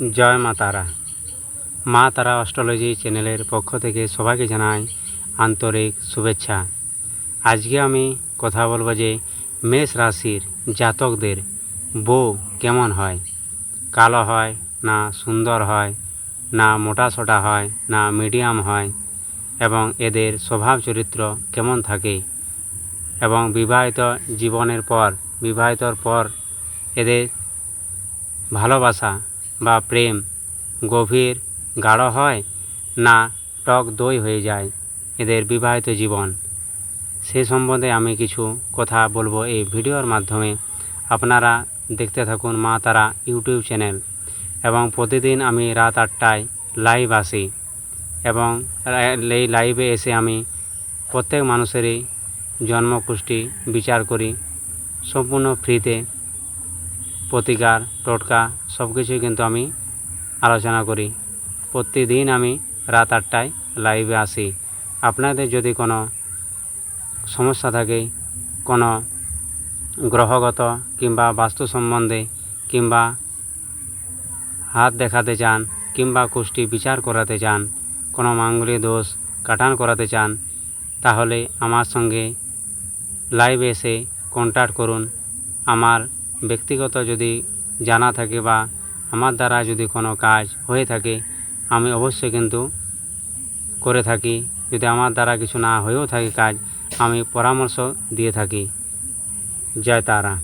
জয় মা তারা। মা তারা অস্ট্রোলজি চ্যানেলের পক্ষ থেকে সবাইকে জানাই আন্তরিক শুভেচ্ছা। আজকে আমি কথা বলব যে মেষ রাশির জাতকদের বউ কেমন হয়? কালো হয় না সুন্দর হয়, না মোটা সোটা হয়, না মিডিয়াম হয়, এবং এদের স্বভাব চরিত্র কেমন থাকে? এবং বিবাহিত জীবনের পর, বিবাহিতর পর এদের ভালোবাসা বা প্রেম গভীর, গাঢ় হয় না টক দই হয়ে যায় এদের বিবাহিত জীবন। সে সম্বন্ধে আমি কিছু কথা বলব এই ভিডিওর মাধ্যমে। আপনারা দেখতে থাকুন মা তারা ইউটিউব চ্যানেল এবং প্রতিদিন আমি রাত আটটায় লাইভ আসি এবং এই লাইভে এসে আমি প্রত্যেক মানুষেরই জন্মকুষ্টি বিচার করি। সম্পূর্ণ ফ্রিতে প্রতিকার, টোটকা সব কিছুই কিন্তু আমি আলোচনা করি। প্রতিদিন আমি রাত আটটায় লাইভে আসি। আপনাদের যদি কোনো সমস্যা থাকে, কোনো গ্রহগত কিংবা বাস্তু সম্বন্ধে কিংবা হাত দেখাতে চান কিংবা কুষ্টি বিচার করাতে চান, কোনো মাঙ্গলিক দোষ কাটান করাতে চান, তাহলে আমার সঙ্গে লাইভ এসে কন্ট্যাক্ট করুন। আমার ব্যক্তিগত যদি জানা থাকে বা আমার দ্বারা যদি কোনো কাজ হয়ে থাকে, আমি অবশ্যই কিন্তু করে থাকি। যদি আমার দ্বারা কিছু না হয়েও থাকে কাজ, আমি পরামর্শ দিয়ে থাকি। জয় তারা।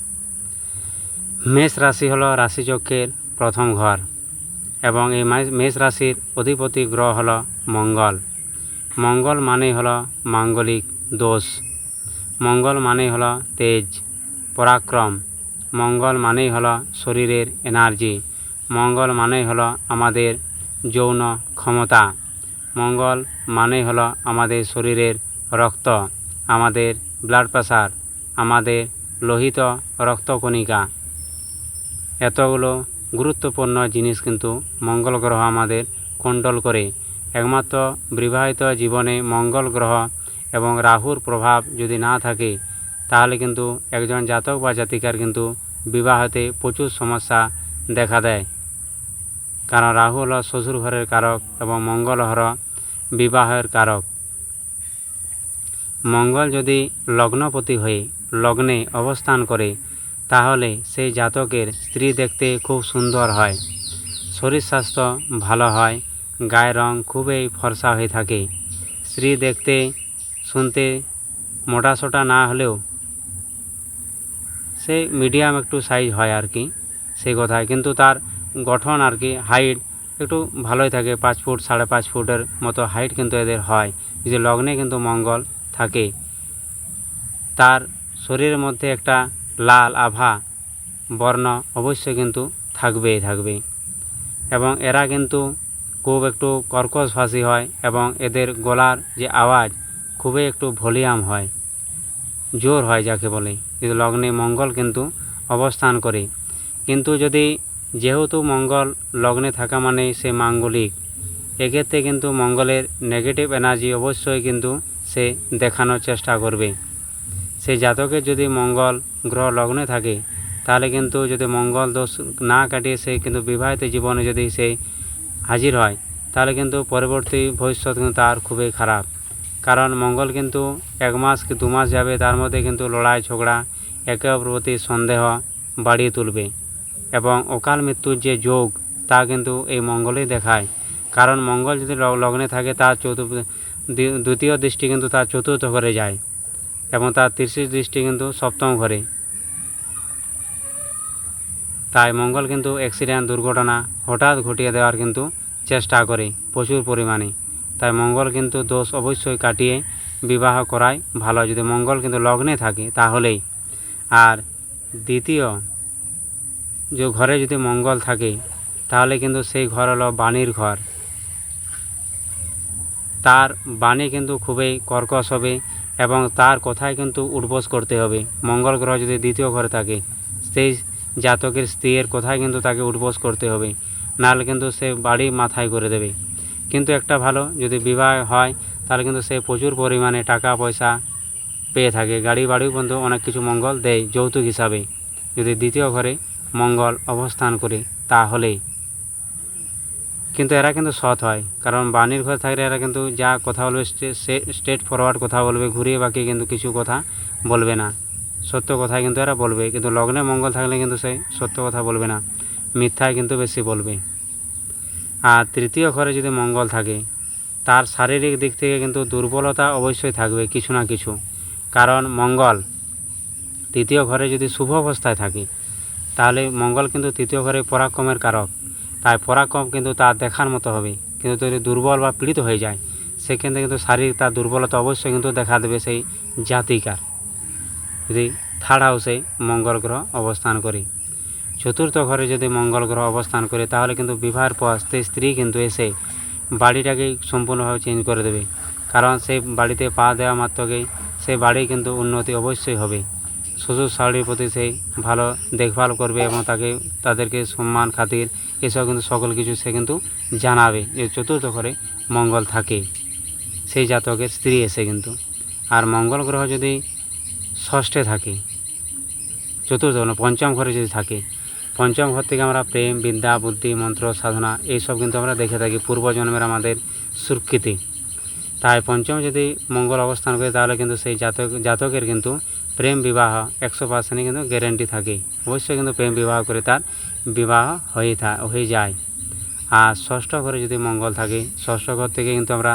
মেষ রাশি হলো রাশিচক্রের প্রথম ঘর এবং এই মেষ রাশির অধিপতি গ্রহ হলো মঙ্গল। মঙ্গল মানেই হলো মাঙ্গলিক দোষ। মঙ্গল মানেই হলো তেজ, পরাক্রম। মঙ্গল মানেই হলো শরীরের এনার্জি। মঙ্গল মানেই হলো আমাদের যৌন ক্ষমতা। মঙ্গল মানেই হলো আমাদের শরীরের রক্ত, আমাদের ব্লাড প্রেশার আমাদের লোহিত রক্তকণিকা। এতগুলো গুরুত্বপূর্ণ জিনিস কিন্তু মঙ্গল গ্রহ আমাদের কন্ট্রোল করে। একমাত্র বিবাহিত জীবনে মঙ্গল গ্রহ এবং রাহুর প্রভাব যদি না থাকে তাহলে কিন্তু একজন জাতক বা জাতিকার কিন্তু বিবাহতে প্রচুর সমস্যা দেখা দেয়। কারণ রাহু হল শ্বশুর ঘরের কারক এবং মঙ্গল হল বিবাহের কারক। মঙ্গল যদি লগ্নপতি হয়ে লগ্নে অবস্থান করে, তাহলে সেই জাতকের স্ত্রী দেখতে খুব সুন্দর হয়। শরীর স্বাস্থ্য ভালো হয়, গায়ের রং খুবই ফর্সা হয়ে থাকে। স্ত্রী দেখতে শুনতে মোটাসোটা না হলেও সে মিডিয়াম একটু সাইজ হয় আর কি সেই কথায় কিন্তু তার গঠন আর কি হাইট একটু ভালোই থাকে, পাঁচ ফুট, সাড়ে পাঁচ ফুটের মতো হাইট কিন্তু এদের হয়। যে লগ্নে কিন্তু মঙ্গল থাকে। তার শরীরের মধ্যে একটা লাল আভা, বর্ণ অবশ্যই কিন্তু থাকবেই থাকবে এবং এরা কিন্তু খুব একটু কর্কশ ভাষী হয় এবং এদের গলার যে আওয়াজ খুবই একটু ভলিউম হয়, জোর হয় যাকে বলে। লগ্নে মঙ্গল কিন্তু অবস্থান করে। কিন্তু যদি যেহেতু মঙ্গল লগ্নে থাকা মানে সে মাঙ্গলিক, এক্ষেত্রে কিন্তু মঙ্গলের নেগেটিভ এনার্জি অবশ্যই কিন্তু সে দেখানোর চেষ্টা করবে। সেই জাতকের যদি মঙ্গল গ্রহ লগ্নে থাকে, তাহলে কিন্তু যদি মঙ্গল দোষ না কাটিয়ে সে কিন্তু বিবাহিত জীবনে যদি সে হাজির হয়, তাহলে কিন্তু পরবর্তী ভবিষ্যৎ কিন্তু তার খুবই খারাপ। কারণ মঙ্গল কিন্তু এক মাস কি দু মাস যাবে, তার মধ্যে কিন্তু লড়াই, ঝগড়া একে অপর প্রতি সন্দেহ বাড়িয়ে তুলবে। এবং অকাল মৃত্যুর যে যোগ, তা কিন্তু এই মঙ্গলেই দেখায়। কারণ মঙ্গল যদি লগ্নে থাকে, তার চতুর্থ দ্বিতীয় দৃষ্টি কিন্তু তার চতুর্থ ঘরে যায় এবং তার তৃতীয় দৃষ্টি কিন্তু সপ্তম ঘরে। তাই মঙ্গল কিন্তু অ্যাক্সিডেন্ট দুর্ঘটনা হঠাৎ ঘটিয়ে দেওয়ার কিন্তু চেষ্টা করে প্রচুর পরিমাণে। তাই মঙ্গল কিন্তু দোষ অবশ্যই কাটিয়ে বিবাহ করাই ভালো। যদি মঙ্গল কিন্তু লগ্নে থাকে তাহলেই। আর দ্বিতীয়, যে ঘরে যদি মঙ্গল থাকে, তাহলে কিন্তু সেই ঘর হলো বাণীর ঘর। তার বাণী কিন্তু খুবই কর্কশ হবে এবং তার কথায় কিন্তু উঠবোস করতে হবে। মঙ্গল গ্রহ যদি দ্বিতীয় ঘরে থাকে, সেই জাতকের স্ত্রীর কথায় কিন্তু তাকে উঠবোস করতে হবে। নাহলে কিন্তু সে বাড়ি মাথায় করে দেবে। কিন্তু একটা ভালো, যদি বিবাহ হয়, তাহলে কিন্তু সে প্রচুর পরিমাণে টাকা পয়সা পেয়ে থাকে। গাড়ি বাড়িও কিন্তু অনেক কিছু মঙ্গল দেয় যৌতুক হিসাবে। যদি দ্বিতীয় ঘরে মঙ্গল অবস্থান করে, তাহলেই। কিন্তু এরা কিন্তু সৎ হয়, কারণ বাণীর ঘরে থাকলে এরা কিন্তু যা কথা বলবে, সে স্ট্রেট ফরওয়ার্ড কথা বলবে, ঘুরিয়ে বাকি কিন্তু কিছু কথা বলবে না। সত্য কথাই কিন্তু এরা বলবে, কিন্তু লগ্নে মঙ্গল থাকলে কিন্তু সে সত্য কথা বলবে না। মিথ্যায় কিন্তু বেশি বলবে। আর তৃতীয় ঘরে যদি মঙ্গল থাকে, তার শারীরিক দিক থেকে কিন্তু দুর্বলতা অবশ্যই থাকবে কিছু না কিছু। কারণ মঙ্গল তৃতীয় ঘরে যদি শুভ অবস্থায় থাকে, তাহলে মঙ্গল কিন্তু তৃতীয় ঘরে পরাক্রমের কারক। তাই পরাক্রম কিন্তু তার দেখার মতো হবে। কিন্তু যদি দুর্বল বা পীড়িত হয়ে যায় সেক্ষেত্রে কিন্তু শারীরিক তার দুর্বলতা অবশ্যই কিন্তু দেখা দেবে সেই জাতিকার। যদি থার্ড হাউসে মঙ্গল গ্রহ অবস্থান করে। চতুর্থ ঘরে যদি মঙ্গল গ্রহ অবস্থান করে, তাহলে কিন্তু বিবাহের পর স্ত্রী কিন্তু এসে বাড়িটাকেই সম্পূর্ণভাবে চেঞ্জ করে দেবে। কারণ সেই বাড়িতে পা দেওয়া মাত্রকেই সেই বাড়ি কিন্তু উন্নতি অবশ্যই হবে। শ্বশুর শাড়ির প্রতি সে ভালো দেখভাল করবে এবং তাকে, তাদেরকে সম্মান, খাতির, এসব কিন্তু সকল কিছু সে কিন্তু জানাবে যে চতুর্থ ঘরে মঙ্গল থাকে। সেই জাতকের স্ত্রী এসে কিন্তু। আর মঙ্গল গ্রহ যদি ষষ্ঠে থাকে, চতুর্থ পঞ্চম ঘরে যদি থাকে পঞ্চম ঘর থেকে আমরা প্রেম, বিদ্যা, বুদ্ধি, মন্ত্র, সাধনা এইসব কিন্তু আমরা দেখে থাকি পূর্বজন্মের আমাদের সুকৃতি তাই পঞ্চম যদি মঙ্গল অবস্থান করে তাহলে কিন্তু সেই জাতক, জাতকের কিন্তু প্রেম বিবাহ একশো পার্সেন্টই কিন্তু গ্যারেন্টি থাকে। অবশ্যই কিন্তু প্রেম বিবাহ করে তার বিবাহ হয়ে থা, হয়ে যায়। আর ষষ্ঠ ঘরে যদি মঙ্গল থাকে, ষষ্ঠ ঘর থেকে কিন্তু আমরা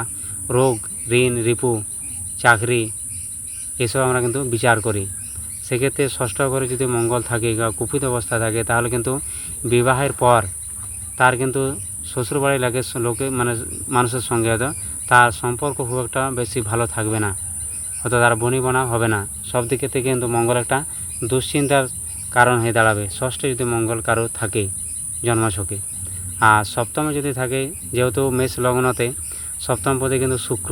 রোগ, ঋণ, রিপু, চাকরি, এসব আমরা কিন্তু বিচার করি। সেক্ষেত্রে ষষ্ঠ ঘরে যদি মঙ্গল থাকে বা কুপিত অবস্থা থাকে, তাহলে কিন্তু বিবাহের পর তার কিন্তু শ্বশুরবাড়ি লাগে লোকে মানে মানুষের সঙ্গে হয়তো তার সম্পর্ক খুব একটা বেশি ভালো থাকবে না। হয়তো তার বনিবনা হবে না। সব দিকে থেকে কিন্তু মঙ্গল একটা দুশ্চিন্তার কারণ হয়ে দাঁড়াবে। ষষ্ঠে যদি মঙ্গল কারও থাকে জন্মছকে। আর সপ্তমে যদি থাকে, যেহেতু মেষ লগ্নতে সপ্তম পদে কিন্তু শুক্র।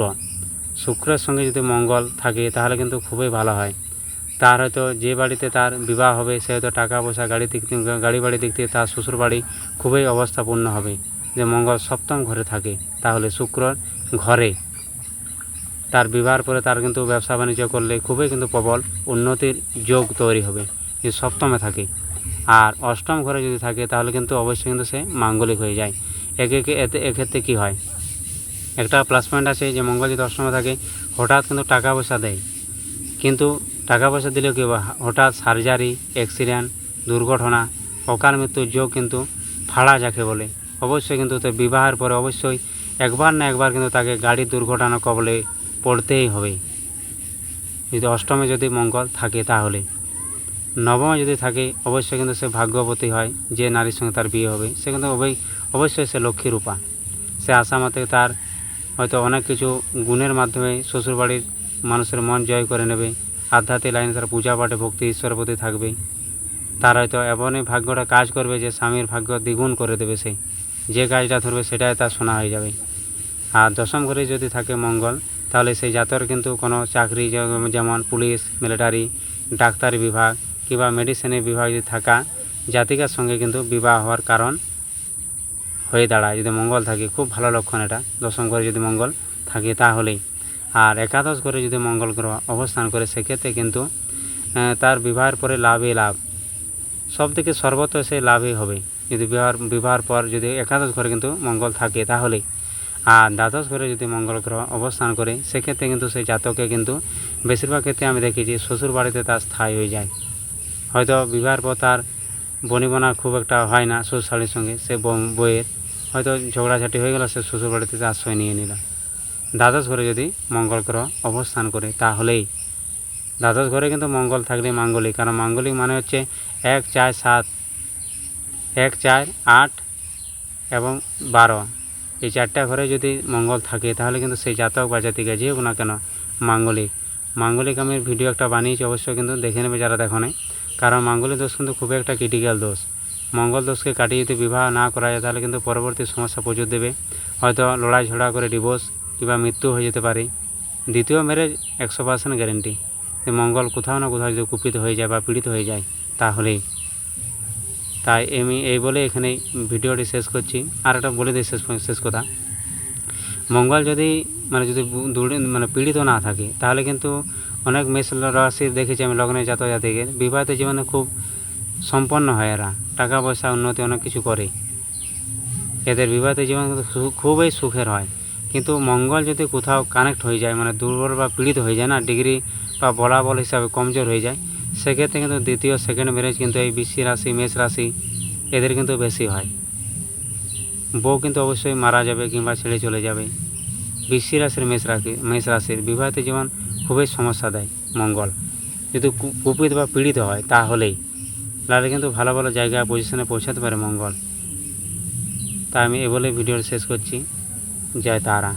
শুক্রের সঙ্গে যদি মঙ্গল থাকে, তাহলে কিন্তু খুবই ভালো হয়। তার হয়তো যে বাড়িতে তার বিবাহ হবে, সে হয়তো টাকা পয়সা গাড়ি দিক, গাড়ি বাড়ি দিক থেকে তার শ্বশুর বাড়ি খুবই অবস্থাপূর্ণ হবে। যে মঙ্গল সপ্তম ঘরে থাকে, তাহলে শুক্র ঘরে। তার বিবাহের পরে তার কিন্তু ব্যবসা বাণিজ্য করলে খুবই কিন্তু প্রবল উন্নতির যোগ তৈরি হবে, যে সপ্তমে থাকে। আর অষ্টম ঘরে যদি থাকে, তাহলে কিন্তু অবশ্যই কিন্তু সে মাঙ্গলিক হয়ে যায়। একে একে এতে, এক্ষেত্রে কী হয়? একটা প্লাস পয়েন্ট আছে যে মঙ্গল যদি অষ্টমে থাকে, হঠাৎ কিন্তু টাকা পয়সা দেয়। কিন্তু টাকা পয়সা দিলেও কী হঠাৎ সার্জারি অ্যাক্সিডেন্ট দুর্ঘটনা, অকাল মৃত্যুর যোগ কিন্তু ফাড়া যাকে বলে। অবশ্যই কিন্তু তো বিবাহের পরে অবশ্যই একবার না একবার কিন্তু তাকে গাড়ির দুর্ঘটনা কবলে পড়তেই হবে। যদি অষ্টমে যদি মঙ্গল থাকে তাহলে। নবমে যদি থাকে, অবশ্যই কিন্তু সে ভাগ্যবতী হয়, যে নারীর সঙ্গে তার বিয়ে হবে। সে কিন্তু অবৈ অবশ্যই সে লক্ষ্মী রূপা। সে আশা মতে তার হয়তো অনেক কিছু গুণের মাধ্যমে শ্বশুরবাড়ির মানুষের মন জয় করে নেবে। আধ্যাত্মিক লাইনে তার পূজা পাঠে ভক্তি ঈশ্বরের প্রতি থাকবে তার হয়তো এমনই ভাগ্যটা কাজ করবে যে স্বামীর ভাগ্য দ্বিগুণ করে দেবে সেই যে কাজটা ধরবে সেটাই তার শোনা হয়ে যাবে। আর দশম ঘরে যদি থাকে মঙ্গল, তাহলে সেই জাতর কিন্তু কোনো চাকরি যেমন পুলিশ, মিলিটারি, ডাক্তারি বিভাগ কিংবা মেডিসিনের বিভাগ যদি থাকা, জাতিকার সঙ্গে কিন্তু বিবাহ হওয়ার কারণ হয়ে দাঁড়ায়। যদি মঙ্গল থাকে, খুব ভালো লক্ষণ এটা। দশম ঘরে যদি মঙ্গল থাকে, তাহলেই। আর একাদশ ঘরে যদি মঙ্গল গ্রহ অবস্থান করে, সেক্ষেত্রে কিন্তু তার বিবাহের পরে লাভই লাভ। সব থেকে সর্বত্র সে লাভই হবে। যদি বিবাহ বিবাহের পর যদি একাদশ ঘরে কিন্তু মঙ্গল থাকে, তাহলে। আর দ্বাদশ ঘরে যদি মঙ্গল গ্রহ অবস্থান করে, সেক্ষেত্রে কিন্তু সেই জাতকে কিন্তু বেশিরভাগ ক্ষেত্রে আমি দেখেছি শ্বশুর বাড়িতে তার স্থায়ী হয়ে যায়। হয়তো বিবাহের পর তার বনিবনা খুব একটা হয় না শ্বশুর সঙ্গে, সে বইয়ের হয়তো ঝগড়াঝাটি হয়ে গেল, সে শ্বশুর বাড়িতে তার আশ্রয় নিয়ে নিল। দ্বাদশ ঘরে যদি মঙ্গল গ্রহ অবস্থান করে, তাহলেই দ্বাদশ ঘরে কিন্তু মঙ্গল থাকলে মাঙ্গলিক। কারণ মাঙ্গলিক মানে হচ্ছে এক, চার, সাত, এক, চার, আট এবং বারো। এই চারটা ঘরে যদি মঙ্গল থাকে, তাহলে কিন্তু সেই জাতক বা জাতিকা যে হোক না কেন মাঙ্গলিক। মাঙ্গলিক আমি ভিডিও একটা বানিয়েছি অবশ্যই কিন্তু দেখে নেবে যারা দেখো নাই। কারণ মাঙ্গলিক দোষ কিন্তু খুবই একটা ক্রিটিক্যাল দোষ। মঙ্গল দোষকে কাটিয়ে যদি বিবাহ না করা যায়, তাহলে কিন্তু পরবর্তী সমস্যা প্রচুর দেবে। হয়তো লড়াই ঝগড়া করে ডিভোর্স কিংবা মৃত্যু হয়ে যেতে পারে দ্বিতীয় ম্যারেজ একশো পার্সেন্ট গ্যারেন্টি মঙ্গল কোথাও না কোথাও যদি কুপিত হয়ে যায় বা পীড়িত হয়ে যায়, তাহলেই। তাই আমি এই বলে এখানে ভিডিওটি শেষ করছি। আর একটা বলে দিই শেষ শেষ কথা। মঙ্গল যদি মানে যদি মানে পীড়িত না থাকে, তাহলে কিন্তু অনেক মেষ রাশি দেখেছি আমি লগ্নে জাত জাতিকের বিবাহিত জীবনে খুব সম্পন্ন হয় এরা। টাকা পয়সা, উন্নতি, অনেক কিছু করে। এদের বিবাহিত জীবন খুবই সুখের হয়। কিন্তু মঙ্গল যদি কোথাও কানেক্ট হয়ে যায় মানে দুর্বল বা পীড়িত হয়ে যায় না ডিগ্রি বা বলাবল হিসাবে কমজোর হয়ে যায়, সেক্ষেত্রে কিন্তু দ্বিতীয় সেকেন্ড ম্যারেজ কিন্তু এই বৃশ্চিক রাশি, মেষ রাশি এদের কিন্তু বেশি হয়। বউ কিন্তু অবশ্যই মারা যাবে কিংবা ছেড়ে চলে যাবে। বৃশ্চিক রাশির মেষ রাশি, মেষ রাশির বিবাহিত জীবন খুবই সমস্যা দেয় মঙ্গল। যদি কুপিত বা পীড়িত হয় তাহলেই, তাহলে কিন্তু ভালো ভালো জায়গায় পজিশনে পৌঁছাতে পারে মঙ্গল। তাই আমি এ বলে ভিডিওর শেষ করছি। জয় তারা